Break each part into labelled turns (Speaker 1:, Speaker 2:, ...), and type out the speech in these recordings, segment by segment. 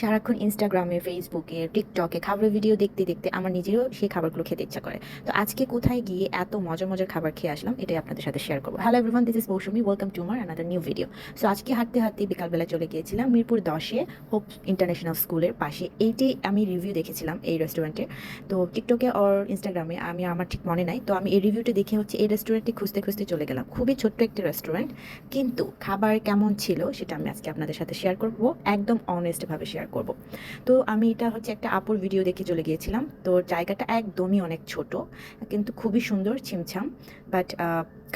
Speaker 1: সারাক্ষণ ইনস্টাগ্রামে ফেসবুকে টিকটকে খাবারের ভিডিও দেখতে দেখতে আমার নিজেরও সেই খাবারগুলো খেতে ইচ্ছা করে। তো আজকে কোথায় গিয়ে এত মজার মজার খাবার খেয়ে আসলাম এটাই আপনাদের সাথে শেয়ার করব। Hello everyone this is Mousumi welcome to my another new video so আজকে হাঁটতে হাঁটতে বিকালবেলা চলে গিয়েছিলাম মিরপুর দশে হোপ ইন্টারন্যাশনাল স্কুলের পাশে। এইটি আমি রিভিউ দেখেছিলাম এই রেস্টুরেন্টে তো টিকটকে ওর ইনস্টাগ্রামে আমি আমার ঠিক মনে নাই। তো আমি এই রিভিউটা দেখে হচ্ছে এই রেস্টুরেন্টটি খুঁজতে খুঁজতে চলে গেলাম। খুবই ছোট্ট একটি রেস্টুরেন্ট কিন্তু খাবার কেমন ছিল সেটা আমি আজকে আপনাদের সাথে শেয়ার করব। একদম অনেস্টভাবে শেয়ার করব। তো আমি এটা হচ্ছে একটা আপুর ভিডিও দেখে চলে গিয়েছিলাম। তো জায়গাটা একদমই অনেক ছোট, কিন্তু খুবই সুন্দর, ছিমছাম। বাট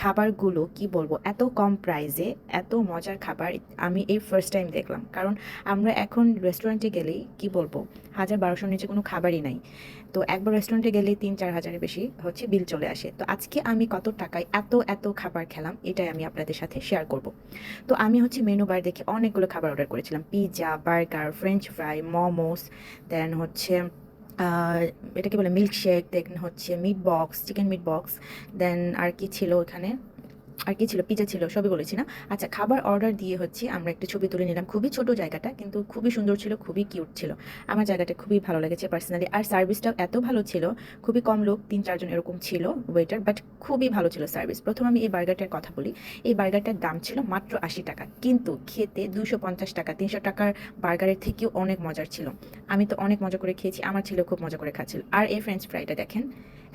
Speaker 1: খাবারগুলো কি বলব, এত কম প্রাইসে এত মজার খাবার আমি এই ফার্স্ট টাইম দেখলাম। কারণ আমরা এখন রেস্টুরেন্টে গেলেই, কি বলব, হাজার বারোশোর নিচে কোনো খাবারই নাই। তো একবার রেস্টুরেন্টে গেলেই তিন চার হাজারের বেশি হচ্ছে বিল চলে আসে। তো আজকে আমি কত টাকায় এত এত খাবার খেলাম, এটাই আমি আপনাদের সাথে শেয়ার করব। তো আমি হচ্ছে মেনু বার দেখে অনেকগুলো খাবার অর্ডার করেছিলাম। Pizza burger French fry momos then হচ্ছে এটা এটাকে বলে মিল্কশেক দেন হচ্ছে meat box chicken meat box then আর কি ছিল ওখানে? আর কি ছিল? পিজা ছিল, সবই বলেছি না? আচ্ছা খাবার অর্ডার দিয়ে হচ্ছে আমরা একটা ছবি তুলে নিলাম। খুবই ছোট জায়গাটা, কিন্তু খুবই সুন্দর ছিল, খুবই কিউট ছিল। আমার জায়গাটা খুবই ভালো লেগেছে পার্সোনালি আর সার্ভিসটাও এত ভালো ছিল, খুবই কম লোক, তিন চারজন এরকম ছিল ওয়েটার বাট খুবই ভালো ছিল সার্ভিস প্রথম আমি এই বার্গারটার কথা বলি। এই বার্গারটার দাম ছিল মাত্র আশি টাকা, কিন্তু খেতে দুশো পঞ্চাশ টাকা, তিনশো টাকার বার্গারের থেকেও অনেক মজার ছিল। আমি তো অনেক মজা করে খেয়েছি, আমার ছেলে খুব মজা করে খাচ্ছিল। আর এই ফ্রেঞ্চ ফ্রাইটা দেখেন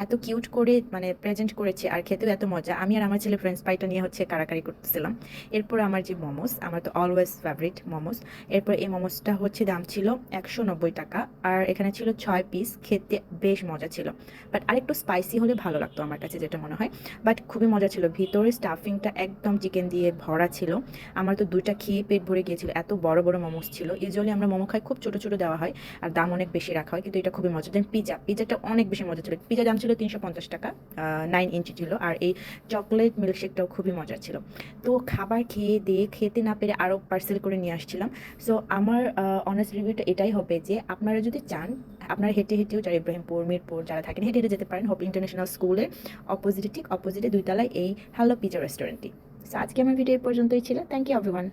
Speaker 1: এত কিউট করে মানে প্রেজেন্ট করেছে আর খেতেও এত মজা। আমি আর আমার ছেলে ফ্রেঞ্চ ফ্রাইটা নিয়ে হচ্ছে কারাকারি করতেছিলাম। এরপর আমার যে মোমোস আমার তো অলওয়েজ ফেভারিট মোমোস এরপর এই মোমোসটা হচ্ছে দাম ছিল একশো নব্বই টাকা আর এখানে ছিল ছয় পিস খেতে বেশ মজা ছিল। বাট আরেকটু স্পাইসি হলে ভালো লাগতো আমার কাছে যেটা মনে হয়। বাট খুবই মজা ছিল। ভিতরে স্টাফিংটা একদম চিকেন দিয়ে ভরা ছিল। আমার তো দুইটা খেয়ে পেট ভরে গিয়েছিল। এত বড় বড় মোমোস ছিল। ইউজুয়ালি আমরা মোমো খাই, খুব ছোট ছোট দেওয়া হয় আর দাম অনেক বেশি রাখা হয়। কিন্তু এটা খুবই মজা। দেন পিজা পিজাটা অনেক বেশি মজা ছিল। পিজা দাম ছিল তিনশো পঞ্চাশ টাকা নাইন ইঞ্চি ছিল। আর এই চকলেট মিল্কশেকটাও খুবই মজা ছিল। তো খাবার খেয়ে দিয়ে খেতে না পেরে আরও পার্সেল করে নিয়ে আসছিলাম। সো আমার অনেস্ট রিভিউটা এটাই হবে যে, আপনারা যদি চান, আপনারা হেঁটে হেঁটেও যারা ইব্রাহিমপুর, মিরপুর যারা থাকেন, হেঁটে হেঁটে যেতে পারেন হোপ ইন্টারন্যাশনাল স্কুলের অপোজিটে ঠিক অপোজিটে দুইতলায় এই হ্যালো পিজা রেস্টুরেন্টটি সো আজকে আমার ভিডিও এই পর্যন্তই ছিল। Thank you everyone